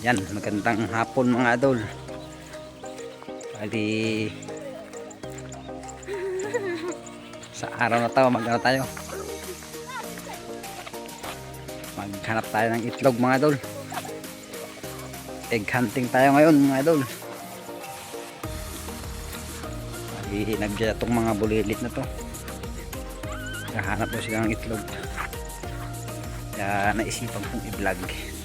Yan, magandang hapon mga idol. Bali sa araw na to, mag ano tayo? Maghanap tayo ng itlog mga idol. Egg hunting tayo ngayon mga idol. Bali nagdya tong mga bulilit na to. Kahanap daw sila ng itlog. Kaya naisipan kong i-vlog.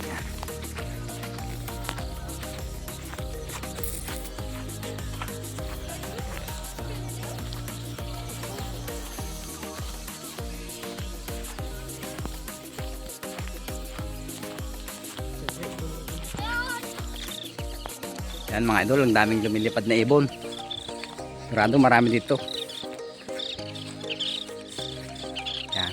Yan. Mga idol, ang daming lumilipad na ibon. Sigurado marami dito. Yan.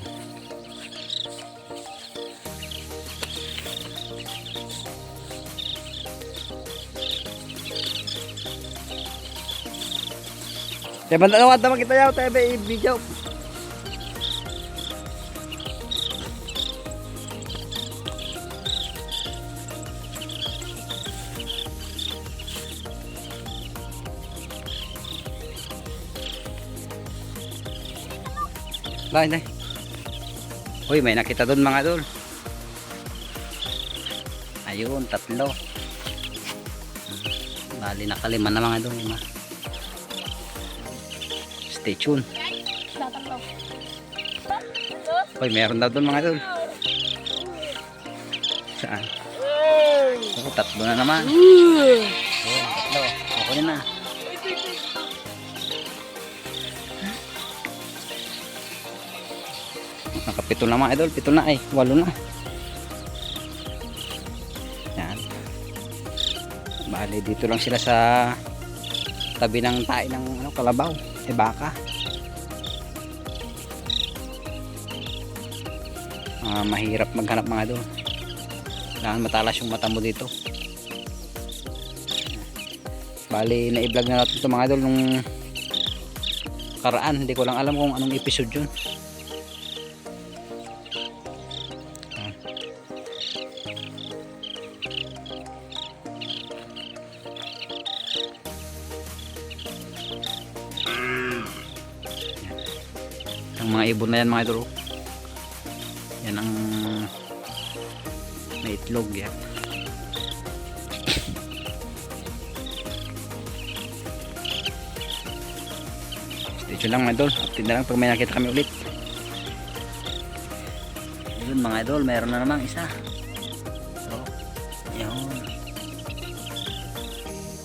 Ba nawad naman kita yaw, tayo ba i-video? Lai, lai. Uy, may nakita doon mga dol. Ayun, tatlo. Bali, nakalima na mga dol. Lima. Stay tuned. Uy, meron daw doon mga dol. Saan? Oh, tatlo na naman. Oh, tatlo. Ako na. Nakapito na mga idol. Pito na ay. Walo na. Yan. Bali, dito lang sila sa tabi ng tae ng ano, kalabaw. Eh baka. Ah, mahirap maghanap mga idol. Kailangan matalas yung mata mo dito. Bali, na-vlog na natin ito mga idol nung karaan. Hindi ko lang alam kung anong episode yun. Ang mga ibon na yan mga idol. oh. Yan ang may itlog yan. Tuned lang mga idol. Update na lang pag may nakita kami ulit. Yun mga idol, meron na namang isa. So, yun.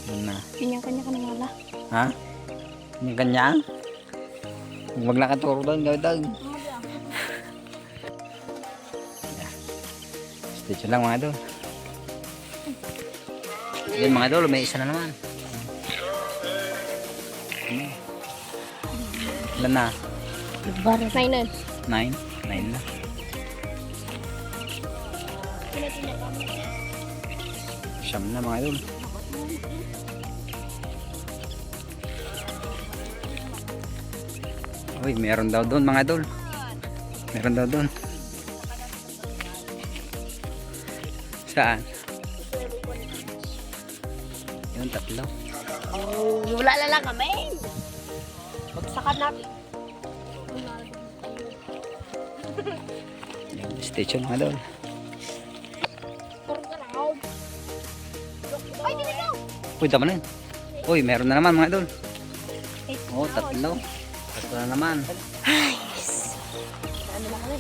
Yun na. Kanya-kanya ka na wala. Ha? Yung kanya? Huwag na katuro doon. Stay tuned lang mga idol. Yun mga idol, may isa na naman. Ilan na? Nine. Nine? Nine na. Siyam na mga idol. Uy, meron daw doon mga idol. Meron daw doon. Saan? Yun, tatlo. Oh, wala na lang kami. Pagsakan natin. Tuned mga daw. Uy, tama na yun. Uy, meron na naman mga idol. Oh, tatlo. Tatlo na naman. Ano na kami?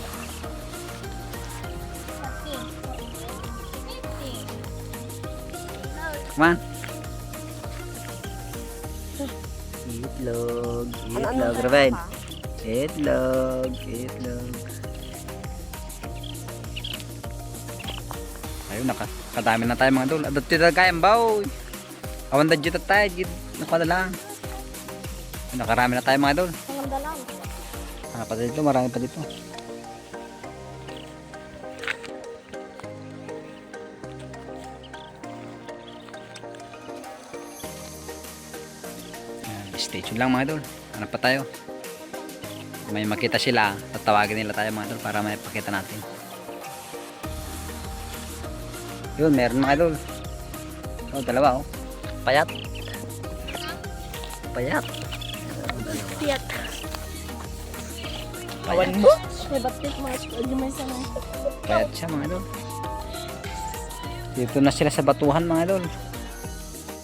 Come on. Itlog. Itlog, Raven. Itlog. Itlog. Ayun, nakakadami na tayo mga dol. Adot tita kayang baw. Awan da dito tayo. Dito nakadala. Nakarami na tayo mga dol. Ang ganda lang. Ah, pa dito, marami pa dito. Ayan, Stay tuned lang mga idol. Hanap pa tayo. May makita sila, tatawagin nila tayo mga idol para may pakita natin. Yun, meron mga idol. Oh, dalawa oh. Payat. Payat. Tiyat. Payat. mo? May batik mga lumay sa nang. Payat siya mga idol. Dito na sila sa batuhan mga idol.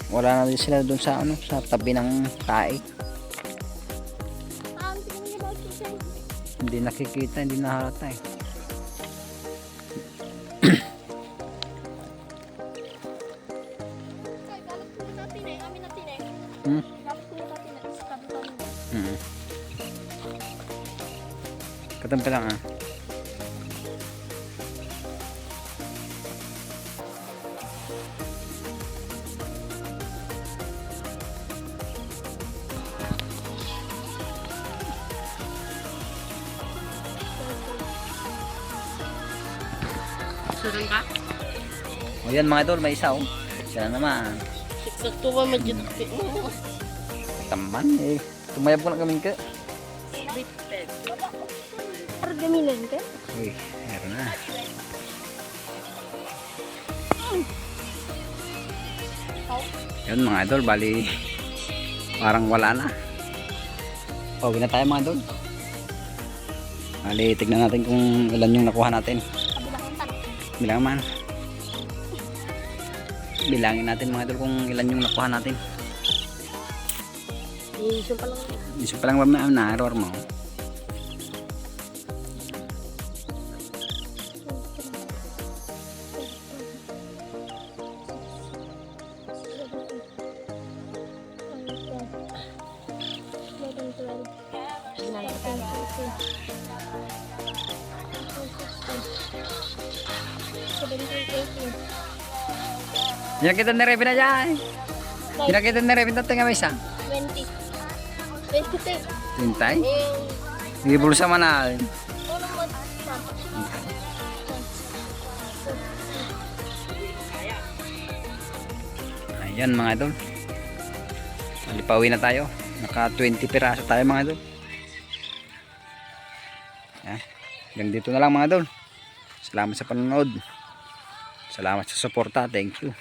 Wala na din sila doon sa ano, sa tabi ng tae. Ah? Hindi nakikita, hindi nahalata eh. Ay, Katampi lang ah. Surang ka? O yan mga idol, may isa oh. Siya na naman. Sakto ba mo? Tamban eh. Tumayab ko na kaming ka. Para ka? Uy, meron na. Yun mga idol, bali parang wala na. Pauwi na tayo mga idol. Bali, tignan natin kung ilan yung nakuha natin. Bilang man. Bilangin natin mga idol kung ilan yung nakuha natin. Iso pa lang. Iso pa lang ba na error mo? Pinakita ni Revin na dyan. Pinakita ni Revin dati nga may isa. 20. 22. Tintay. Eh, Hindi bulsa man na. ano mo sa Ayan mga idol. Malipawi na tayo. Naka 20 piraso tayo mga idol. Yan. Hanggang dito na lang mga idol. Salamat sa panonood. Salamat sa suporta. Thank you.